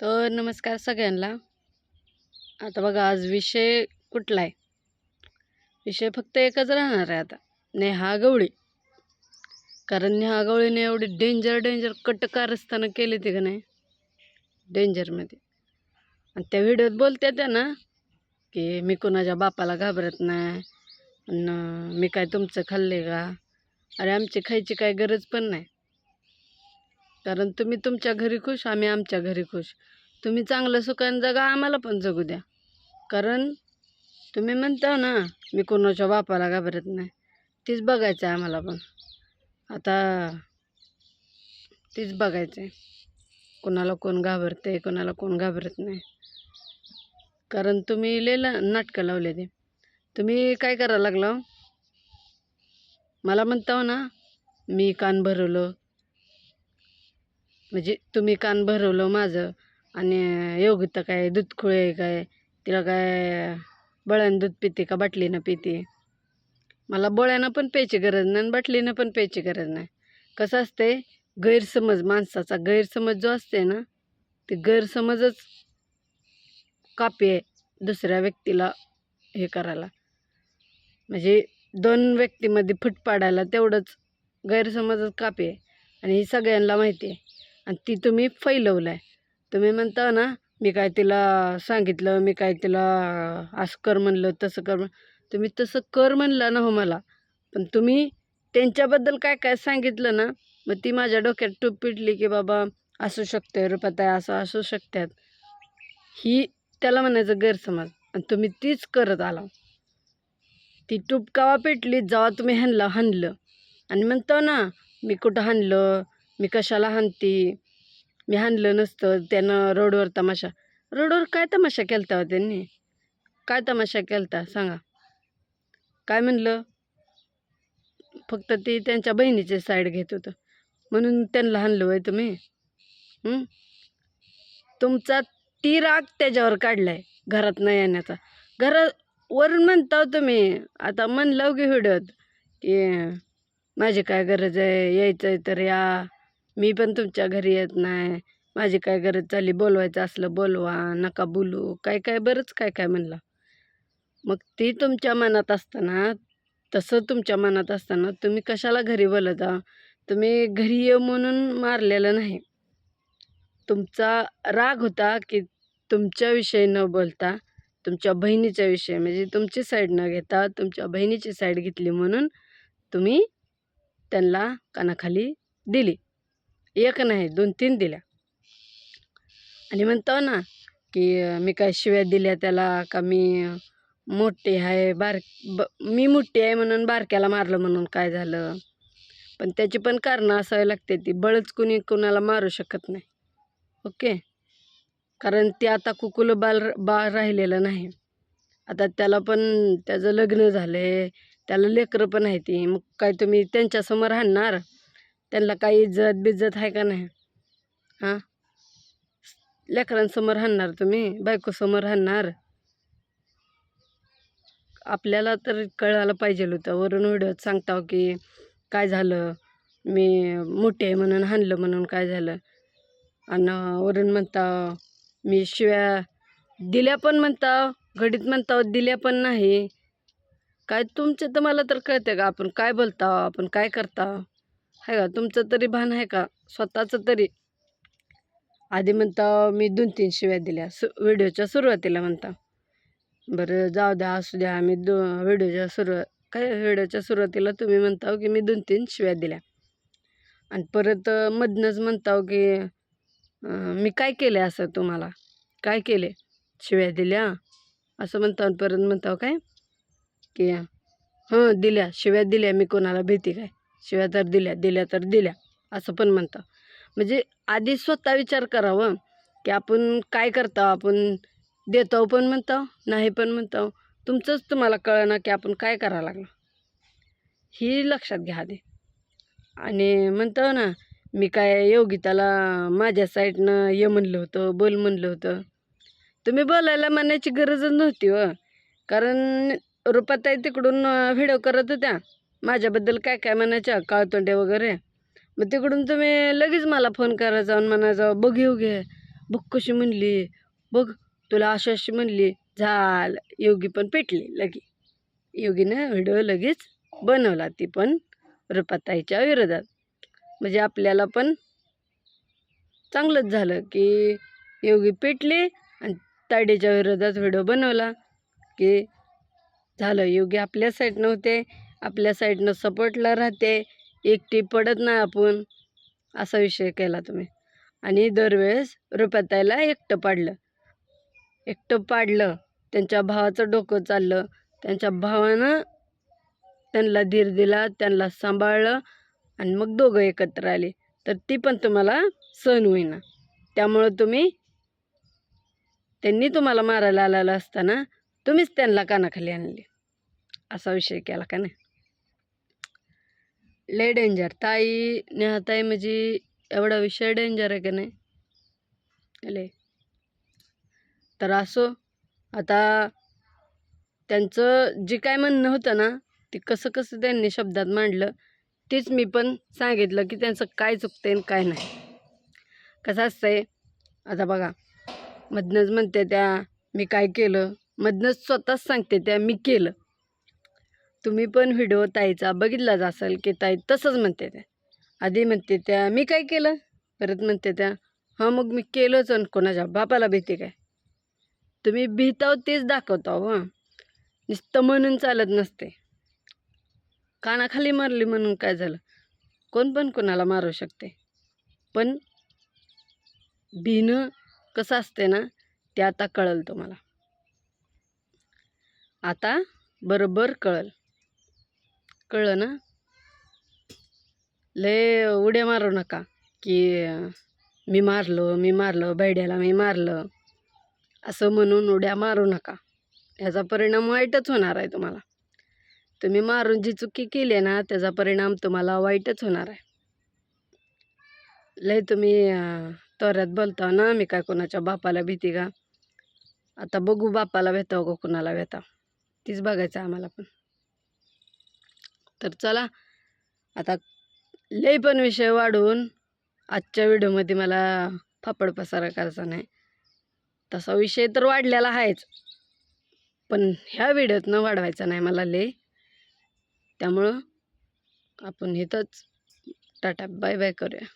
तर नमस्कार सगळ्यांना. आता बघा आज विषय कुठला आहे विषय फक्त एकच राहणार आहे आता. नेहा गवळी. कारण नेहा गवळीने एवढी डेंजर डेंजर कट कारस्थानं केली ती का नाही? डेंजरमध्ये आणि त्या व्हिडिओत बोलते त्या ना की मी कोणाच्या बापाला घाबरत नाही आणि मी काय तुमचं खाल्ले का? अरे आमची खायची काय गरज पण नाही. कारण तुम्ही तुमच्या घरी खुश आम्ही आमच्या घरी खुश. तुम्ही चांगलं सुखाने जगा आम्हाला पण जगू द्या. कारण तुम्ही म्हणता ना मी कोणाच्या बापाला घाबरत नाही. तीच बघायचं आहे आम्हाला पण. आता तीच बघायचं आहे कोणाला कोण घाबरते कोणाला कोण घाबरत नाही. कारण तुम्ही लिहिलं नाटकं लावले ते तुम्ही काय करायला लागला हो? मला म्हणता हो ना मी कान भरवलं म्हणजे तुम्ही कान भरवलं माझं आणि योगिता काय दूध खुळे काय? तिला काय बळ्यानं दूध पिते का बाटलीनं पिते? मला बळ्यानं पण प्यायची गरज नाही आणि बाटलीनं पण प्यायची गरज नाही. कसं असते गैरसमज माणसाचा गैरसमज जो असते ना ते गैरसमजच कापी आहे दुसऱ्या व्यक्तीला हे करायला. म्हणजे दोन व्यक्तीमध्ये फूट पाडायला तेवढंच गैरसमजच कापी आहे आणि ही सगळ्यांना माहिती आहे. आणि ती तुम्ही फैलवलं आहे तुम्ही म्हणता ना मी काय तिला सांगितलं मी काय तिला असं कर म्हणलं तसं कर म्हण तुम्ही तसं कर म्हणलं ना हो मला. पण तुम्ही त्यांच्याबद्दल काय काय सांगितलं ना मग ती माझ्या डोक्यात टूप पिटली की बाबा असू शकते रुपाताई असं असू शकतात ही त्याला म्हणायचं गैरसमज आणि तुम्ही तीच करत आला. ती टूप कावा पेटली जेव्हा तुम्ही हाणलं हाणलं. आणि म्हणतो ना मी कुठं हाणलं मी कशाला हाणती? मी हाणलं नसतं. त्यानं रोडवर तमाशा. रोडवर काय तमाशा केलता हो त्यांनी? काय तमाशा केलता? सांगा. काय म्हणलं? फक्त ती त्यांच्या बहिणीचे साईड घेत होतं. म्हणून त्यांना हाणलं होय तुम्ही? तुमचा ती राग त्याच्यावर काढलाय. घरात न येण्याचा घरावरून म्हणता हो तुम्ही. आता म्हणलं की हिडत. की माझी काय गरज आहे? यायचं आहे तर या. मी पण तुमच्या घरी येत नाही. माझी काय गरज झाली? बोलवायचं असलं बोलवा नका बोलू. काय काय बरंच काय काय म्हणलं. मग ती तुमच्या मनात असताना तसं तुमच्या मनात असताना तुम्ही कशाला घरी बोलता तुम्ही घरी ये म्हणून मारलेलं नाही. तुमचा राग होता की तुमच्याविषयी न बोलता तुमच्या बहिणीच्या विषयी म्हणजे तुमची साईड न घेता तुमच्या बहिणीची साईड घेतली म्हणून तुम्ही त्यांना कानाखाली दिली. एक नाही दोन तीन दिल्या. आणि म्हणतो ना की मी काय शिव्या दिल्या त्याला का मी मोठी आहे बार ब मी मोठी आहे म्हणून बारक्याला मारलं म्हणून काय झालं? पण त्याची पण कारणं असावी लागते ती. बळच कुणी कुणाला मारू शकत नाही. ओके? कारण ते आता कुकुलं बाल बाळ राहिलेलं नाही. आता त्याला पण त्याचं लग्न झालं आहे त्याला लेकरं पण आहे ती. मग काय तुम्ही त्यांच्यासमोर हाणणार? त्यांना काही इज्जत बिज्जत आहे का नाही? हां? लेकरांसमोर हाणणार तुम्ही? बायकोसमोर हाणणार? आपल्याला तर कळायला पाहिजे होतं. वरून व्हिडिओत सांगताव की काय झालं? मी मोठी आहे म्हणून हाणलं म्हणून काय झालं? आणि वरून म्हणता मी शिव्या दिल्या पण म्हणता घडीत म्हणता दिल्या पण नाही. काय तुमचे तर मला तर कळते का? आपण काय बोलता आपण काय करता आहे का? तुमचं तरी भान आहे का? स्वतःचं तरी. आधी म्हणता मी दोन तीन शिव्या दिल्या. सु व्हिडिओच्या सुरुवातीला म्हणता. बरं जाऊ द्या असू द्या मी दो व्हिडिओच्या सुरुवात काय व्हिडिओच्या सुरुवातीला तुम्ही म्हणता हो की मी दोन तीन शिव्या दिल्या. आणि परत मधनंच म्हणता हो की मी काय केलं असं तुम्हाला? काय केले? शिव्या दिल्या? असं म्हणता परत म्हणता हो काय? की हं दिल्या. शिव्या दिल्या मी कोणाला भीती काय? शिव्या तर दिल्या दिल्या तर दिल्या असं पण म्हणतं म्हणजे आधी स्वतः विचार करावं की आपण काय करता आपण देतो पण म्हणतो नाही पण म्हणतो. तुमचंच तुम्हाला कळणं की आपण काय करायला लागलो. ही लक्षात घ्या आधी. आणि म्हणतो ना मी काय योगिताला माझ्या साईडनं ये म्हणलं होतं बोल म्हणलं होतं. तुम्ही बोलायला म्हणायची गरजच नव्हती व कारण रुपाताई तिकडून व्हिडिओ करत होत्या. माझ्याबद्दल काय काय म्हणायच्या काळतोंडे वगैरे? मग तिकडून तुम्ही लगेच मला फोन करायचा आणि म्हणायचा बघ येऊ घे. बघ कशी म्हणली. बघ तुला अशी अशी म्हणली. झालं. योगी पण पेटली लगे. योगीनं व्हिडिओ लगेच बनवला. ती पण रुपाताईच्या विरोधात. म्हणजे आपल्याला पण चांगलंच झालं की योगी पेटली आणि ताडीच्या विरोधात व्हिडिओ बनवला की झालं. योगी आपल्या साईड नव्हते. आपल्या साईडनं सपोर्टला राहते एकटी पडत नाही आपण असा विषय केला तुम्ही. आणि दरवेळेस रुपाताईला एकटं पाडलं. एकटं पाडलं त्यांच्या भावाचं डोकं चाललं त्यांच्या भावानं त्यांना धीर दिला त्यांना सांभाळलं आणि मग दोघं एकत्र आले. तर ती पण तुम्हाला सहन होईना. त्यामुळं तुम्ही त्यांनी तुम्हाला मारायला आलेलं असताना तुम्हीच त्यांना कानाखाली आणले. असा विषय केला का नाही? लय डेंजर ताई नेहाताई म्हणजे एवढा विषय डेंजर आहे का नाही? लय. तर असो आता त्यांचं जे काय म्हणणं होतं ना ते कसं कसं त्यांनी शब्दात मांडलं तेच मी पण सांगितलं की त्यांचं काय चुकतं आणि काय नाही. कसं असतंय आता बघा मधनंच म्हणते त्या मी काय केलं? मधनंच स्वतःच सांगते त्या मी केलं. तुम्ही पण व्हिडिओ ताईचा बघितलाच असेल की ताई तसंच म्हणते त्या आधी म्हणते त्या मी काय केलं? परत म्हणते त्या हां मग मी केलंच आणि कोणाच्या बापाला भीती काय? तुम्ही भीताव तेच दाखवता हां. नुसतं म्हणून चालत नसते. कानाखाली मारली म्हणून काय झालं? कोण पण कोणाला मारू शकते. पण भिणं कसं असते ना ते आता कळल तुम्हाला. आता बरोबर कळल. कळलं ना? लय उड्या मारू नका की मी मारलं मी मारलं बैड्याला मी मारलं. असं म्हणून उड्या मारू नका. याचा परिणाम वाईटच होणार आहे तुम्हाला. तुम्ही मारून जी चुकी केली आहे ना त्याचा परिणाम तुम्हाला वाईटच होणार आहे. लय तुम्ही तोऱ्यात बोलता ना मी काय कोणाच्या बापाला भीती का? आता बघू बापाला भेटावं का कोणाला भेटाव? तीच बघायचं आम्हाला पण. तर चला आता लय पण विषय वाढवून आजच्या व्हिडिओमध्ये मला फापड पसारा करायचा नाही. तसा विषय तर वाढलेला आहेच पण ह्या व्हिडिओत न वाढवायचा नाही मला ले त्यामुळं आपण इथंच टाटा बाय बाय करूया.